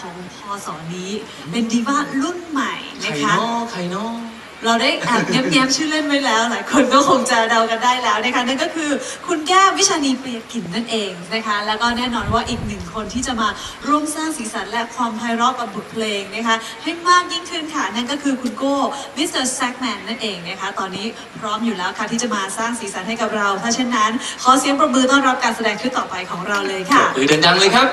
ของพอสอนี้ เป็นดีว่ารุ่นใหม่ใครนะคะเนาะใครเนาะเราได้แอบแย้มๆชื่อเล่นไว้แล้ว หลายคนก็คงจะเดากันได้แล้วนะคะนั่นก็คือคุณแก้ววิชานีเปรียกลิ่นนั่นเองนะคะ แล้วก็แน่นอนว่าอีกหนึ่งคนที่จะมาร่วมสร้างสีสันและความไพเราะกับบทเพลงนะคะให้มากยิ่งขึ้นค่ะนั่นก็คือคุณโก้มิสเตอร์แซกแมนนั่นเองนะคะตอนนี้พร้อมอยู่แล้วค่ะที่จะมาสร้างสีสันให้กับเรา ถ้าเช่นนั้น ขอเสียงปรบมือต้อนรับการแสดงชุดต่อไปของเราเลยค่ะมือดังๆเลยครับ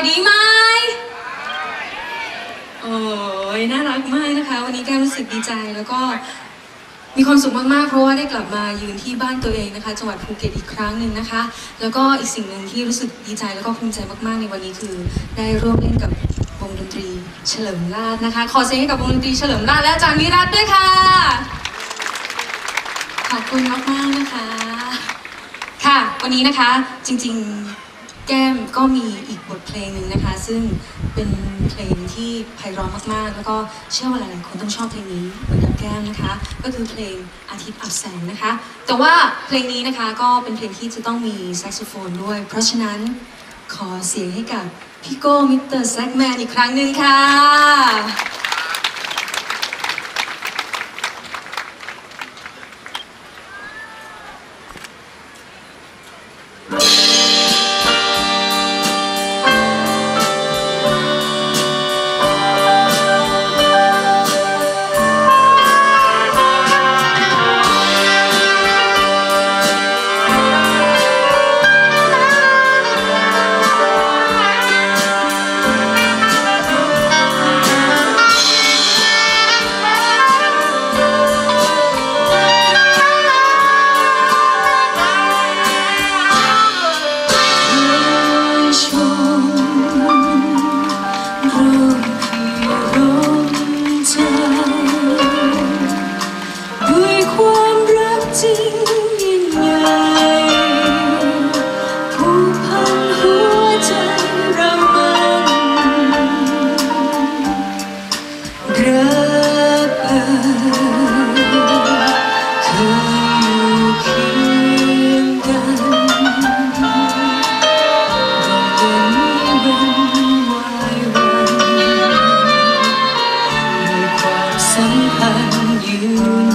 ายดีไหมโอ้ยน่ารักมากนะคะ วันนี้แก้รู้สึกดีใจแล้วก็มีความสุขมากๆ เพราะว่าได้กลับมายืนที่บ้านตัวเองนะคะ จังหวัดภูเก็ตอีกครั้งหนึ่งนะคะ แล้วก็อีกสิ่งหนึ่งที่รู้สึกดีใจแล้วก็ภูมิใจมากๆ ในวันนี้คือ ได้ร่วมเล่นกับวงดนตรีเฉลิมราชนะคะ ขอเสียงให้กับวงดนตรีเฉลิมราชและอาจารย์วิรัตด้วยค่ะ ขอบคุณมากๆนะคะ ค่ะ วันนี้นะคะจริงๆ แก้มก็มีอีกบทเพลงหนึ่งนะคะ ซึ่งเป็นเพลงที่ไพเราะมากๆ แล้วก็เชื่อว่าหลายๆคนต้องชอบเพลงนี้เหมือนกับแก้มนะคะ ก็คือเพลงอาทิตย์อับแสงนะคะ แต่ว่าเพลงนี้นะคะก็เป็นเพลงที่จะต้องมีแซกโซโฟนด้วย เพราะฉะนั้นขอเสียงให้กับพี่โก้มิสเตอร์แซกแมนอีกครั้งหนึ่งค่ะ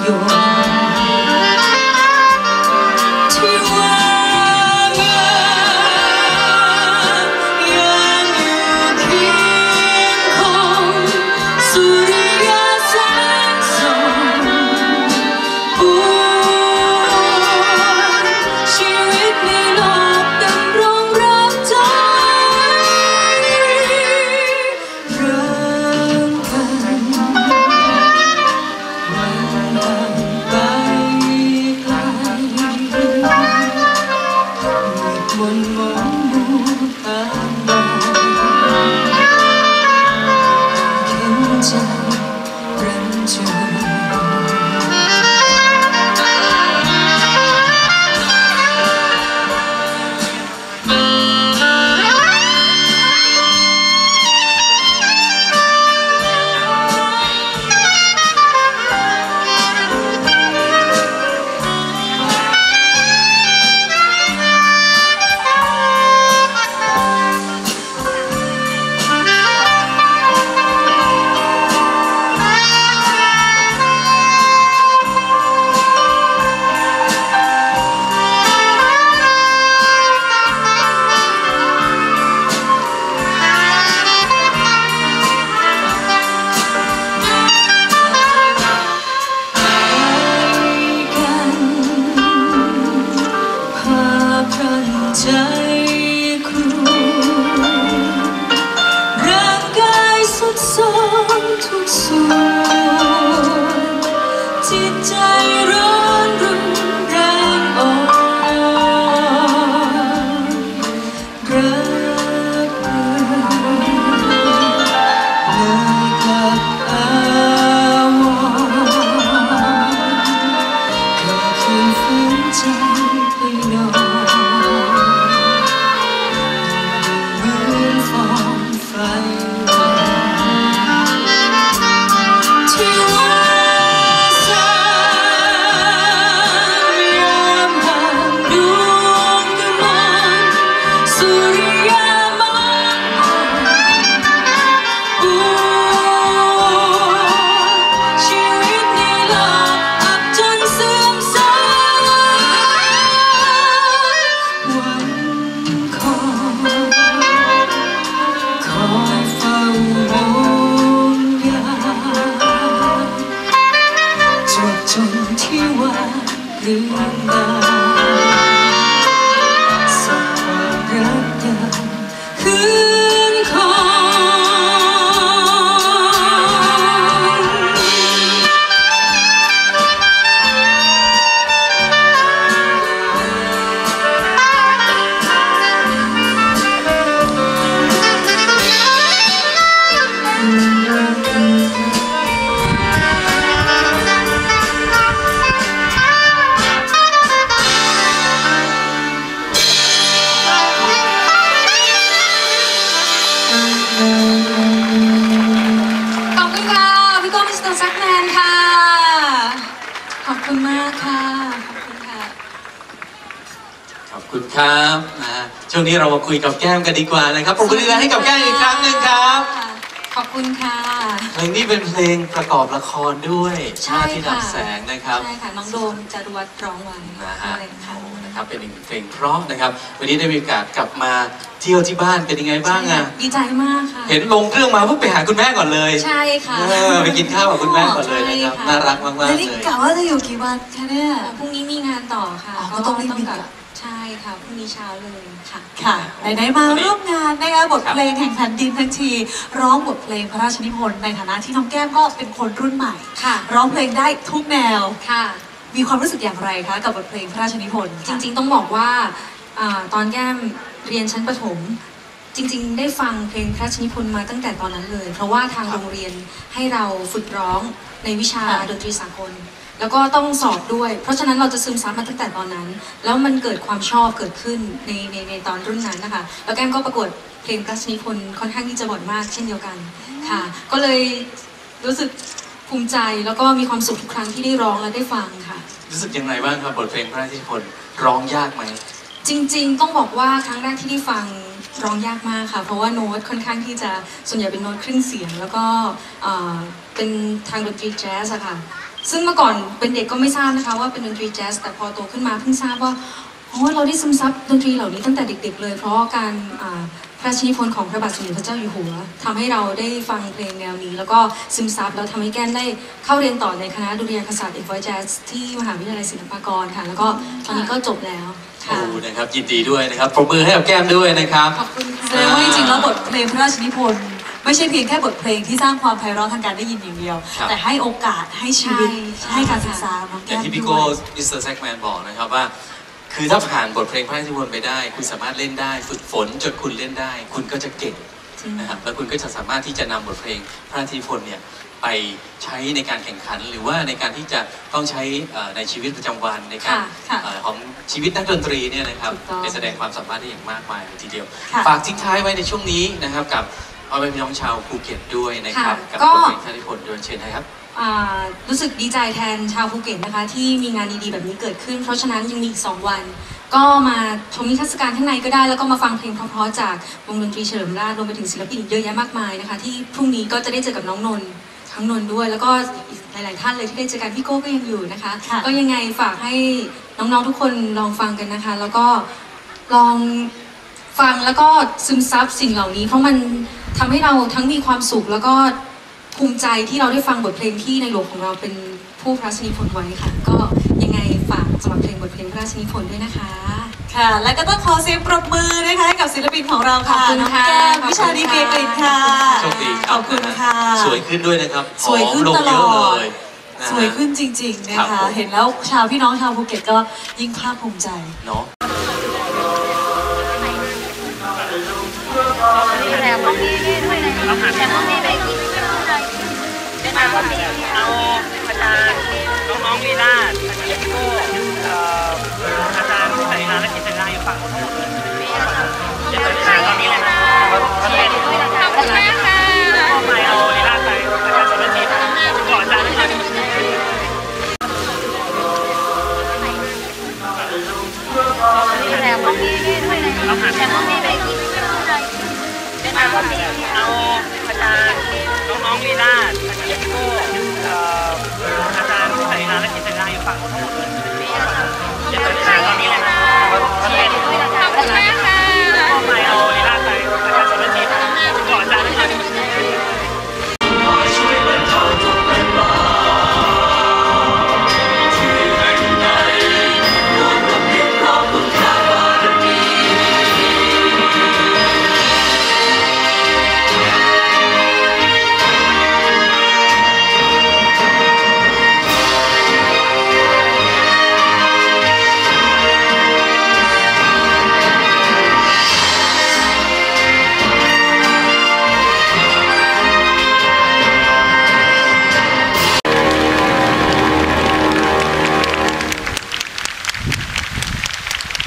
น วงนี้เรามาคุยกับแก้มกันดีกว่านะครับปรบมือดังๆให้กับแก้มอีกครั้งหนึ่งครับ ขอบคุณค่ะ เพลงนี้เป็นเพลงประกอบละครด้วยใช่ชาติที่ดัค่ะบแสงนะครับ ใช่ค่ะน้องโดมจารวัตรร้องไว้นะฮะเลยค่ะ โอ้นะครับเป็นอีกหนึ่งเพลงเพราะนะครับ วันนี้ได้มีโอกาสกลับมาเที่ยวที่บ้านเป็นยังไงบ้างอะดีใจมากค่ะ เห็นลงเครื่องมาปุ๊บไปหาคุณแม่ก่อนเลย ใช่ค่ะเออไปกินข้าวกับคุณแม่ก่อนเลยนะครับใช่ค่ะน่ารักมากๆ แล้วเลนี่ยกะว่าจะอยู่กี่วันคะเนี่ย พรุ่งนี้มีงานต่อค่ะอ๋อก็ต้องรีบบินกลับอะใช่ค่ะพรุ่งนี้เช้าเลยค่ะ ค่ะไหนๆมาร่วมงานนะคะบทเพลงแห่งแผ่นดินทั้งที ร้องบทเพลงพระราชนิพนธ์ในฐานะที่น้องแก้มก็เป็นคนรุ่นใหม่ค่ะ ร้องเพลงได้ทุกแนว ค่ะ มีความรู้สึกอย่างไรคะกับบทเพลงพระราชนิพนธ์จริง ๆ ต้องบอกว่าอาตอนแก้มเรียนชั้นประถม จริง ๆ ได้ฟังเพลงพระราชนิพนธ์มาตั้งแต่ตอนนั้นเลย เพราะว่าทางโรงเรียนให้เราฝึกร้องในวิชาดนตรีสากล แล้วก็ต้องสอบด้วย เพราะฉะนั้นเราจะซึมซับมาตั้งแต่ตอนนั้น แล้วมันเกิดความชอบเกิดขึ้นในในในตอนรุ่นนั้นนะคะ แล้วแก้มก็ประกวดเพลงพระราชนิพนธ์ค่อนข้างที่จะบ่อยมากเช่นเดียวกันค่ะ ก็เลยรู้สึกภูมิใจแล้วก็มีความสุขทุกครั้งที่ได้ร้องและได้ฟังค่ะ รู้สึกยังไงบ้างครับบทเพลงพระราชนิพนธ์ร้องยากไหม จริง ๆ ต้องบอกว่าครั้งแรกที่ได้ฟังร้องยากมากค่ะ เพราะว่าโน้ตค่อนข้างที่จะส่วนใหญ่เป็นโน้ตครึ่งเสียง แล้วก็เอ่อเป็นทางดนตรีแจ๊สอะค่ะ ซึ่งเมื่อก่อนเป็นเด็กก็ไม่ทราบนะคะว่าเป็นดนตรีแจ๊สแต่พอโตขึ้นมาเพิ่งทราบว่าโอ้เราได้ซึมซับดนตรีเหล่านี้ตั้งแต่เด็ก ๆ เลย เพราะการอ่าพระราชนิพนธ์ของพระบาทสมเด็จพระเจ้าอยู่หัวทำให้เราได้ฟังเพลงแนวนี้ แล้วก็ซึมซับแล้วทำให้แก้มได้เข้าเรียนต่อในคณะดุริยางคศาสตร์เอกไวแจ๊สที่มหาวิทยาลัยศิลปากรค่ะ แล้วก็ตอนนี้ก็จบแล้วค่ะโอ้นะครับยินดีด้วยนะครับปรบมือให้กับแก้มด้วยนะครับขอบคุณแสค่ะดงว่าจริงๆแล้วบทเพลงพระราชนิพนธ์ ไม่ใช่เพียงแค่บทเพลงที่สร้างความไพเราะทางการได้ยินอย่างเดียว ครับ แต่ให้โอกาสให้ชีวิตใช่ ให้การศึกษาน้องอแก้ย่างมที่ด้พี่วโก้ยมิสเตอร์แซกแมนบอกนะครับว่า คือถ้าผ่านบทเพลงพระราชนิพนธ์ไปได้ คุณสามารถเล่นได้ ฝึกฝนจนคุณเล่นได้ คุณก็จะเก่งจริงนะครับแล้วคุณก็จะสามารถที่จะนำบทเพลงพระราชนิพนธ์เนี่ยไปใช้ในการแข่งขัน หรือว่าในการที่จะต้องใช้เอ่อในชีวิตประจำวันในการค่ะค่ะเอ่อของชีวิตนักดนตรีเนี่ยนะครับถูกต้อง ไปแสดงความสามารถได้อย่างมากมายเลยทีเดียว ค่ะ ฝากทิ้งท้ายไว้ในช่วงนี้นะครับกับ เอาไปพี่น้องชาวภูเก็ตด้วยนะครับค่ะกับก็บทเพลงพระราชนิพนธ์ด้วยเชิญนะครับ อ่ารู้สึกดีใจแทนชาวภูเก็ตนะคะ ที่มีงานดีๆแบบนี้เกิดขึ้น เพราะฉะนั้นยังมีอีก 2 วัน ก็มาชมนิทรรศการข้างในก็ได้ แล้วก็มาฟังเพลงเพราะๆจากวงดนตรีเฉลิมราชรวมไปถึงศิลปินอีกเยอะแยะมากมายนะคะ ที่พรุ่งนี้ก็จะได้เจอกับน้องนนท์ทั้งนนท์ด้วย แล้วก็อีกหลาย ๆ ท่านเลยที่ได้เจอกันพี่โก้ก็ยังอยู่นะคะ ค่ะ ก็ยังไงฝากให้น้องๆทุกคนลองฟังกันนะคะ แล้วก็ลอง ฟังแล้วก็ซึมซับสิ่งเหล่านี้ เพราะมัน ทำให้เราทั้งมีความสุขแล้วก็ภูมิใจที่เราได้ฟังบทเพลงที่ในหลวงของเราเป็นผู้พระราชนิพนธ์ไว้ค่ะ ก็ยังไงฝากสำหรับเพลงบทเพลงพระราชนิพนธ์ด้วยนะคะ ค่ะ และก็ต้องขอเสียงปรบมือนะคะให้กับศิลปินของเราค่ะขอบคุณน้องค่ะแก้มขอบคุณวิชาดีเกกลินค่ะ โชคดีคขรับอบคุณค่ะ สวยขึ้นด้วยนะครับสวยขึ้นผอมลงตลเยออะดเลยะฮะ สวยขึ้นจริงๆนะครัคะ บผม เห็นแล้วชาวพี่น้องชาวภูเก็ตก็ยิ่งภาคภูมิใจ เนาะ พวกนี้ด้วยนะแต่พวกนี้ไปกินอะไรเป็นแบบว่ามีเอาอาจารย์น้องๆลีลาดอาจารย์พี่โก้เอ่ออาจารย์ใส่ลาและกิจสดาอยู่ฝั่งนู้นทั้งหมดเลยเดี๋ยวจะตอนนี้เลยนะเขาเป็นขอบคุณมากค่ะเข้าไปเอาลีลาดไปอาจารย์สมจิตก่อนอาจารย์นั่นเองแต่พวกนี้ด้วยนะแต่พวกนี้ไปกิน อะไรเป็นแบบว่ามีเอาอาจารย์น้องๆลีลาอาจารย์โก้อาจารย์ใส่ลาและกิจสดาอยู่ฝั่งทั้งหมดเลยเดี๋ยวจะตอนนี้เลยนะเขาเป็นขอบคุณมากค่ะ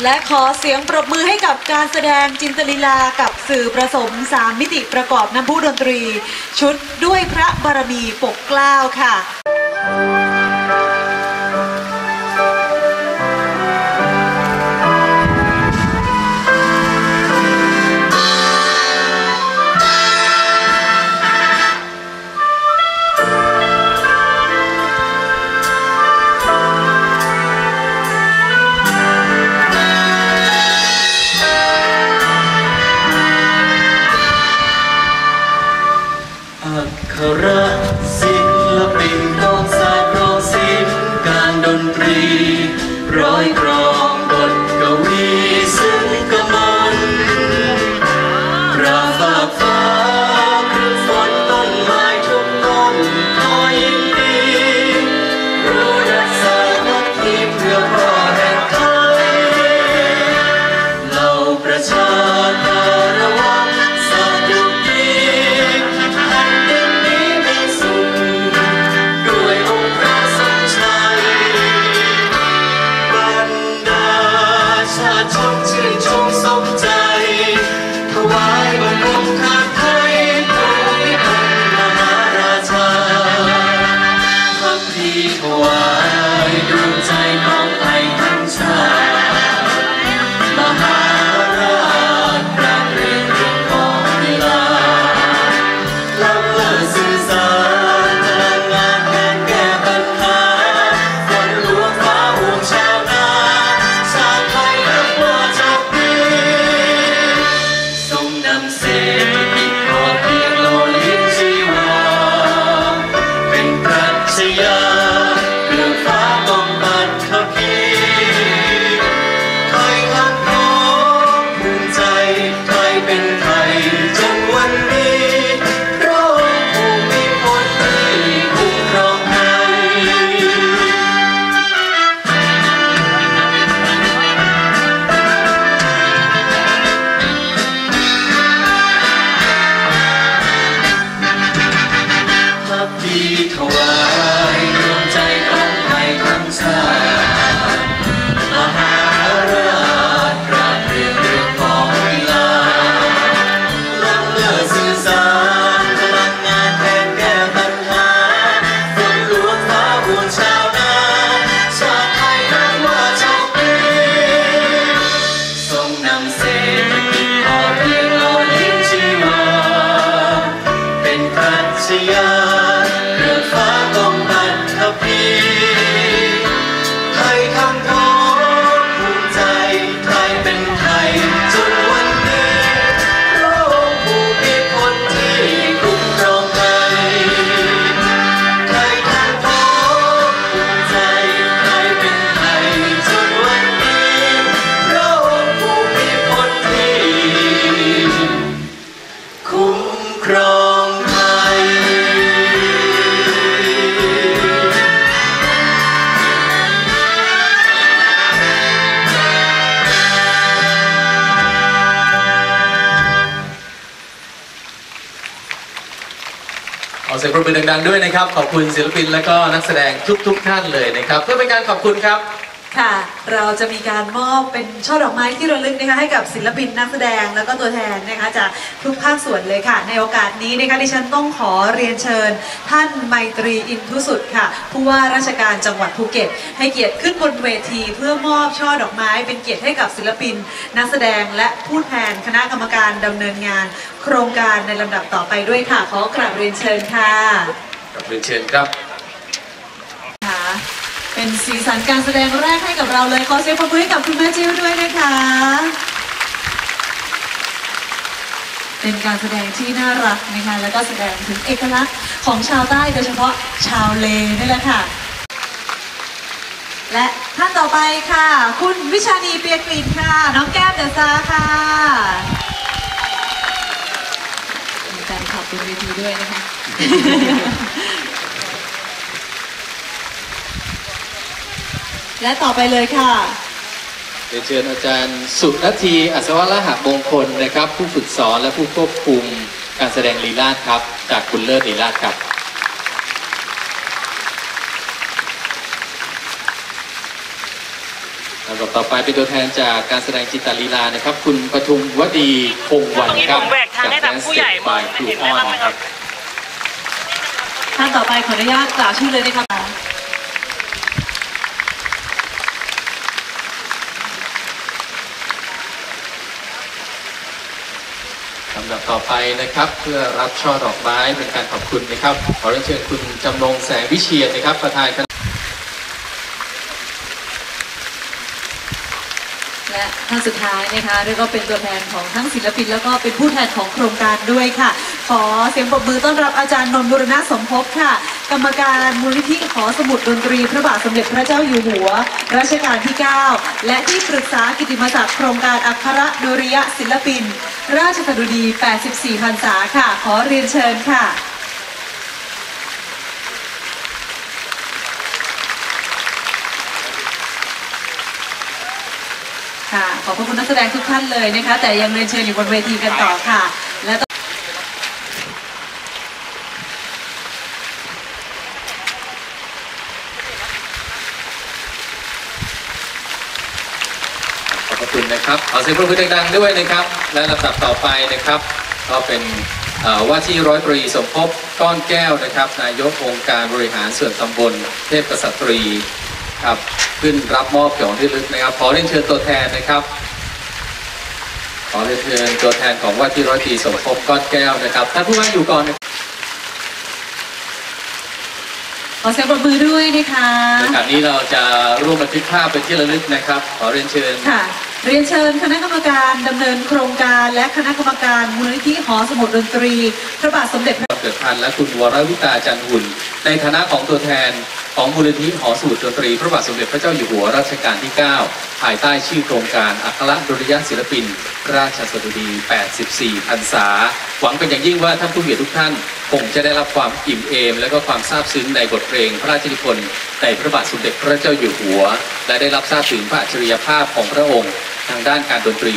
และขอเสียงปรบมือให้กับการแสดงจินตลีลากับสื่อผสมสามมิติประกอบน้ำผู้ดนตรี ชุดด้วยพระบารมีปกเกล้าค่ะ เสียงปรบมือดังๆด้วยนะครับ ขอบคุณศิลปินและก็นักแสดงทุกๆท่านเลยนะครับ เพื่อเป็นการขอบคุณครับ ค่ะ เราจะมีการมอบเป็นช่อดอกไม้ที่ระลึกนะคะให้กับศิลปินนักแสดงแล้วก็ตัวแทนนะคะจากทุกภาคส่วนเลยค่ะ ในโอกาสนี้นะคะดิฉันต้องขอเรียนเชิญ ท่านไมตรีอินทุสุดค่ะผู้ว่าราชการจังหวัดภูเก็ต ให้เกียรติขึ้นบนเวที เพื่อมอบช่อดอกไม้ เป็นเกียรติให้กับศิลปิน นักแสดงและผู้แทนคณะกรรมการดำเนินงาน ครงการในลำดับต่อไปด้วยค่ะ ขอกราบเรียนเชิญค่ะกับเรียนเชิญครับค่ะเป็นสีสันการแสดงแรกให้กับเราเลยขอเสียงปรบมือให้กับคุณแม่จิ้วด้วยนะคะ เป็นการแสดงที่น่ารักนะคะแล้วก็แสดงถึงเอกลักษณ์ของชาวใต้โดยเฉพาะชาวเลนี่แหละค่ะ และท่านต่อไปค่ะ คุณวิชานีเปียกลิ่นค่ะ น้องแก้มเดอะซาค่ะ ขอบคลับบนเวทีด้วยนะคะ และต่อไปเลยค่ะเรียนเชิญอาจารย์ สุนทีอัศวรหะมงคลนะครับ ผู้ฝึกสอนและผู้ควบคุมการแสดงลีลาศครับ จากคุณเลิศลีลาศครับ ลำดับต่อไปเป็นตัวแทนจากการแสดงจิตตลีลานะครับ คุณปทุมวดีคงวันตรงนี้ครัผบมแหวกทางให้แบบผู้ใหญ่มองคไม่รูเห็นอ้ได้อนบ้างไหมนะคครัรับบท่านต่อไปขออนุญาตกล่าวชื่อเลยนะคะลำดับต่อไปนะครับ เพื่อรับช่อดอกไม้เป็นการขอบคุณนะครับ ขอเรียนเชิญคุณจำลงแสงวิเชียรนะครับ ประธานคณะ และ ท่านสุดท้ายนะคะเรียกว่าเป็นตัวแทนของทั้งศิลปิน แล้วก็เป็นผู้แทนของโครงการด้วยค่ะ ขอเสียงปรบมือต้อนรับอาจารย์นนท์บุรณะสมภพค่ะ กรรมการมูลนิธิหอสมุดดนตรีพระบาทสมเด็จพระเจ้าอยู่หัว รัชกาลที่ 9 และที่ปรึกษากิตติมศักดิ์โครงการอัครดุริยศิลปิน ราชสดุดี 84พรรษาค่ะ ขอเรียนเชิญค่ะ ค่ะ ขอบพระคุณนักแสดงทุกท่านเลยนะคะ แต่ยังเรียนเชิญอยู่บนเวทีกันต่อค่ะ และต่อขอบคุณนะครับขอเสียงปรบมือดังๆด้วยนะครับ และลำดับต่อไปนะครับ ก็เป็นเอ่อว่าที่ร้อยตรีสมภพก้อนแก้วนะครับ นายกองค์การบริหารส่วนตำบลเทพกษัตรี ครับ ขึ้นรับมอบของที่ระลึกนะครับ ขอเรียนเชิญตัวแทนนะครับ ขอเรียนเชิญตัวแทนของว่าที่ร้อยตรีสมภพก้อนแก้วนะครับท่านผู้ว่าอยู่ก่อนนะครับขอเสียงปรบมือด้วยนะคะในโอกาสนี้เราจะร่วมบันทึกภาพเป็นที่ระลึกนะครับ ขอเรียนเชิญค่ะ เรียนเชิญคณะกรรมการดำเนินโครงการและคณะกรรมการมูลนิธิหอสมุดดนตรีพระบาทสมเด็จพระเกิดพันธ์และคุณวรวิตาจันทร์หุ่น ในฐานะของตัวแทน ของมูลนิธิหอสูตรดนตรีพระบาทสมเด็จพระเจ้าอยู่หัวรัชกาลที่ 9 ภายใต้ชื่อโครงการอัครดุริยศิลปิน ราชสดุดี 84 พรรษา หวังเป็นอย่างยิ่งว่าท่านผู้เกียรติทุกท่าน คงจะได้รับความอิ่มเอม และก็ความซาบซึ้งในบทเพลงพระราชนิพนธ์ในพระบาทสมเด็จพระเจ้าอยู่หัว และได้รับทราบถึงพระอัจฉริยภาพของพระองค์ ทางด้านการดนตรี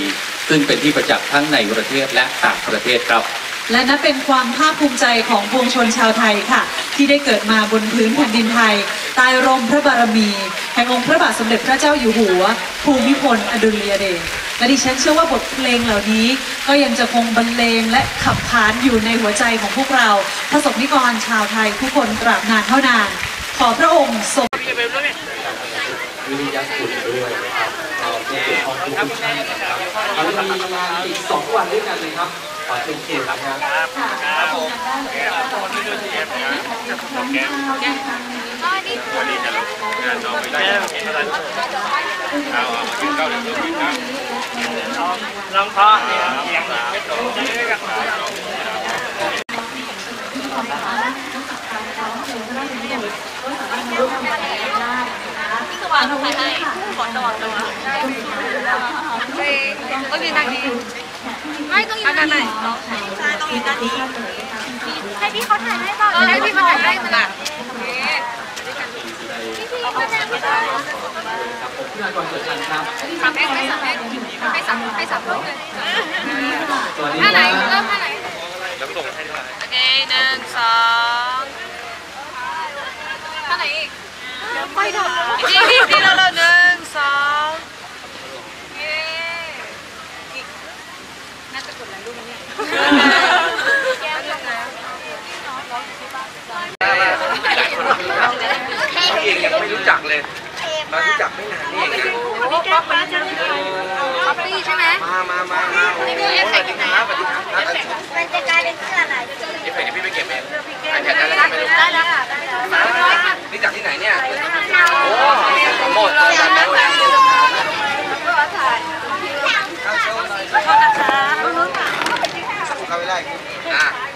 ซึ่งเป็นที่ประจักษ์ทั้งในประเทศและต่างประเทศครับ และนับเป็นความภาคภูมิใจของปวงชนชาวไทยค่ะ ที่ได้เกิดมาบนพื้นแผ่นดินไทยใต้ร่มพระบารมี แห่งองค์พระบาทสมเด็จพระเจ้าอยู่หัว ภูมิพลอดุลยเดชและดิฉันเชื่อว่าบทเพลงเหล่านี้ ก็ยังจะคงบรรเลงและขับขานอยู่ในหัวใจของพวกเราประสบนิกรชาวไทยทุกคนตราบนานเท่านาน ขอพระองค์ทรงพี่จะไปรู้ไหมวิริยะคุณด้วยนะครับเราผู้เกี่ยวข้องทุกท่านนะครับเราจะมีงานอีกสองวันด้วยกันเลยครับ ขอเชิญชวนนะครับครับผมคนที่ดูทีเอฟนะจะส่งแกมวันนี้จะงานเราไม่ได้อะไรเอาเอากินข้าวเดี๋ยวกินข้าวลองเพาะเนี่ยเสียงไม่ตรงจะได้กันพี่สว่างถ่ายให้ขอจอดตัวต้องยืนด้านนี้ ไม่ต้องยืนด้านไหนต้องยืนด้านนี้ให้พี่เขาถ่ายให้เปล่าเออให้พี่เขาถ่ายให้มันอะพี่พี่ก็ได้ไม่นก่อนเกิดกันครับสามแพ็คให้สามแพ็คให้สามให้สามแพ็คเท่าไหนเริ่มท่าไหนแล้วส่งให้ด้วยโอเคหนึ่งสองท่าไหนอีก มารู้จักไม่นานนี่เองนะคนนี้แก้ป้าจะได้ป๊อปปี้ใช่ไหมมามามามาโอ้โหสวัสดีครับสวัสดีครับมันจะกลายเป็นเสื้ออะไรเอฟเฟกต์นี่พี่ไปเก็บเองไอแพดได้แล้วได้แล้วนี่จากที่ไหนเนี่าโอ้หมาเายข้าวเช้าขอบคุณนะคะอะ